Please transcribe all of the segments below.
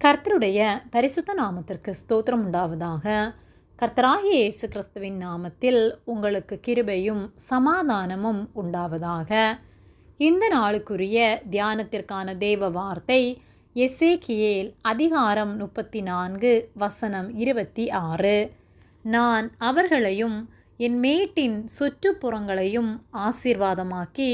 கர்த்தருடைய பரிசுத்த நாமத்திற்கு ஸ்தோத்திரம் உண்டாவதாக. கர்த்தராகிய இயேசு கிறிஸ்துவின் நாமத்தில் உங்களுக்கு கிருபையும் சமாதானமும் உண்டாவதாக. இந்த நாளுக்குரிய தியானத்திற்கான தேவ வார்த்தை எசேக்கியேல் அதிகாரம் முப்பத்தி நான்கு வசனம் இருபத்தி ஆறு நான் அவர்களையும் என் மேட்டின் சுற்றுப்புறங்களையும் ஆசீர்வாதமாக்கி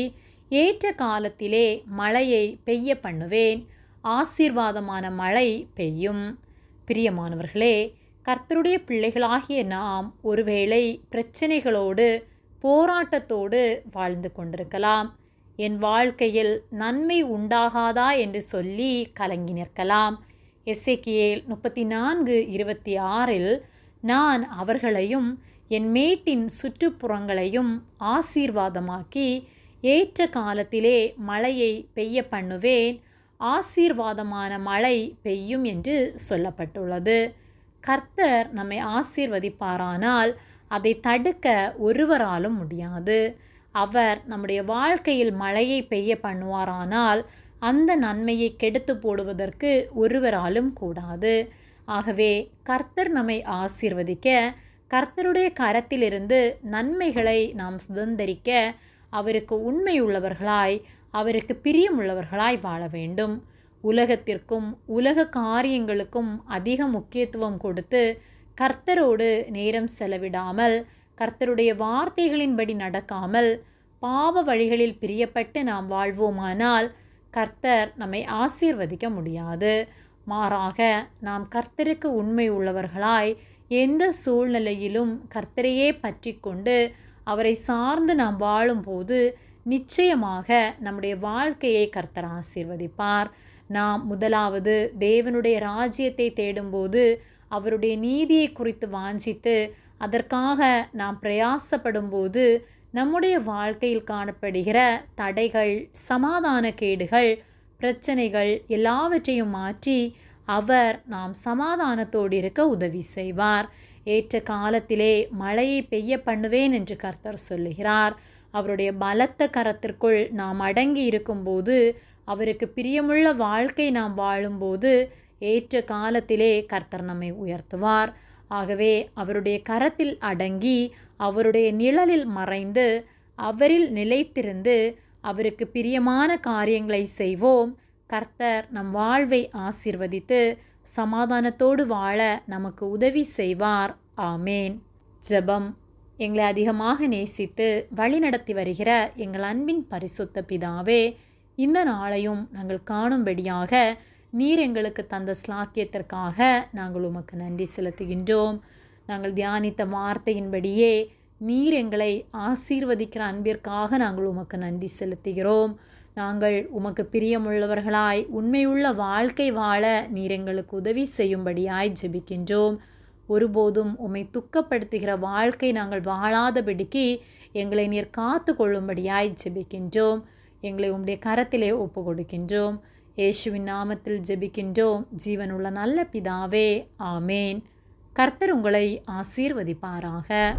ஏற்ற காலத்திலே மழையை பெய்ய பண்ணுவேன். ஆசீர்வாதமான மழை பெய்யும். பிரியமானவர்களே கர்த்தருடைய பிள்ளைகளாகிய நாம் ஒருவேளை பிரச்சனைகளோடு போராட்டத்தோடு வாழ்ந்து கொண்டிருக்கலாம். என் வாழ்க்கையில் நன்மை உண்டாகாதா என்று சொல்லி கலங்கி நிற்கலாம். எஸ்ஏக்கியேல் முப்பத்தி நான்கு இருபத்தி ஆறில் நான் அவர்களையும் என் மேட்டின் சுற்றுப்புறங்களையும் ஆசீர்வாதமாக்கி ஏற்ற காலத்திலே மழையை பெய்ய பண்ணுவேன். ஆசீர்வாதமான மழை பெய்யும் என்று சொல்லப்பட்டுள்ளது. கர்த்தர் நம்மை ஆசீர்வதிப்பாரானால் அதை தடுக்க ஒருவராலும் முடியாது. அவர் நம்முடைய வாழ்க்கையில் மழையை பெய்ய பண்ணுவாரானால் அந்த நன்மையை கெடுத்து போடுவதற்கு ஒருவராலும் கூடாது. ஆகவே கர்த்தர் நம்மை ஆசீர்வதிக்க கர்த்தருடைய கரத்திலிருந்து நன்மைகளை நாம் சுதந்திரிக்க அவருக்கு உண்மையுள்ளவர்களாய் அவருக்கு பிரியமுள்ளவர்களாய் வாழ வேண்டும். உலகத்திற்கும் உலக காரியங்களுக்கும் அதிக முக்கியத்துவம் கொடுத்து கர்த்தரோடு நேரம் செலவிடாமல் கர்த்தருடைய வார்த்தைகளின்படி நடக்காமல் பாவ வழிகளில் பிரியப்பட்டு நாம் வாழ்வோமானால் கர்த்தர் நம்மை ஆசீர்வதிக்க முடியாது. மாறாக நாம் கர்த்தருக்கு உண்மை உள்ளவர்களாய் எந்த சூழ்நிலையிலும் கர்த்தரையே பற்றி கொண்டு அவரை சார்ந்து நாம் வாழும்போது நிச்சயமாக நம்முடைய வாழ்க்கையை கர்த்தர் ஆசீர்வதிப்பார். நாம் முதலாவது தேவனுடைய ராஜ்யத்தை தேடும்போது அவருடைய நீதியை குறித்து வாஞ்சித்து அதற்காக நாம் பிரயாசப்படும்போது நம்முடைய வாழ்க்கையில் காணப்படுகிற தடைகள் சமாதான கேடுகள் பிரச்சனைகள் எல்லாவற்றையும் மாற்றி அவர் நாம் சமாதானத்தோடு இருக்க உதவி செய்வார். ஏற்ற காலத்திலே மழையை பெய்ய பண்ணுவேன் என்று கர்த்தர் சொல்லுகிறார். அவருடைய பலத்த கரத்திற்குள் நாம் அடங்கி இருக்கும்போது அவருக்கு பிரியமுள்ள வாழ்க்கை நாம் வாழும்போது ஏற்ற காலத்திலே கர்த்தர் நம்மை உயர்த்துவார். ஆகவே அவருடைய கரத்தில் அடங்கி அவருடைய நிழலில் மறைந்து அவரில் நிலைத்திருந்து அவருக்கு பிரியமான காரியங்களை செய்வோம். கர்த்தர் நம் வாழ்வை ஆசிர்வதித்து சமாதானத்தோடு வாழ நமக்கு உதவி செய்வார். ஆமேன். ஜெபம். எங்களை அதிகமாக நேசித்து வழிநடத்தி வருகிற எங்கள் அன்பின் பரிசுத்த பிதாவே இந்த நாளையும் நாங்கள் காணும்படியாக நீர் எங்களுக்கு தந்த ஸ்லாக்கியத்திற்காக நாங்கள் உமக்கு நன்றி செலுத்துகின்றோம். நாங்கள் தியானித்த வார்த்தையின்படியே நீர் எங்களை ஆசீர்வதிக்கிற அன்பிற்காக நாங்கள் உமக்கு நன்றி செலுத்துகிறோம். நாங்கள் உமக்கு பிரியமுள்ளவர்களாய் உண்மையுள்ள வாழ்க்கை வாழ நீர் எங்களுக்கு உதவி செய்யும்படியாய் ஜெபிக்கின்றோம். ஒருபோதும் உம்மை துக்கப்படுத்துகிற வாழ்க்கை நாங்கள் வாழாதபடிக்கு எங்களை நீர் காத்து கொள்ளும்படியாய் ஜெபிக்கின்றோம். எங்களை உம்முடைய கரத்திலே ஒப்பு கொடுக்கின்றோம் இயேசுவின் நாமத்தில் ஜெபிக்கின்றோம். ஜீவனுள்ள நல்ல பிதாவே ஆமேன். கர்த்தர் உங்களை ஆசீர்வதிப்பாராக.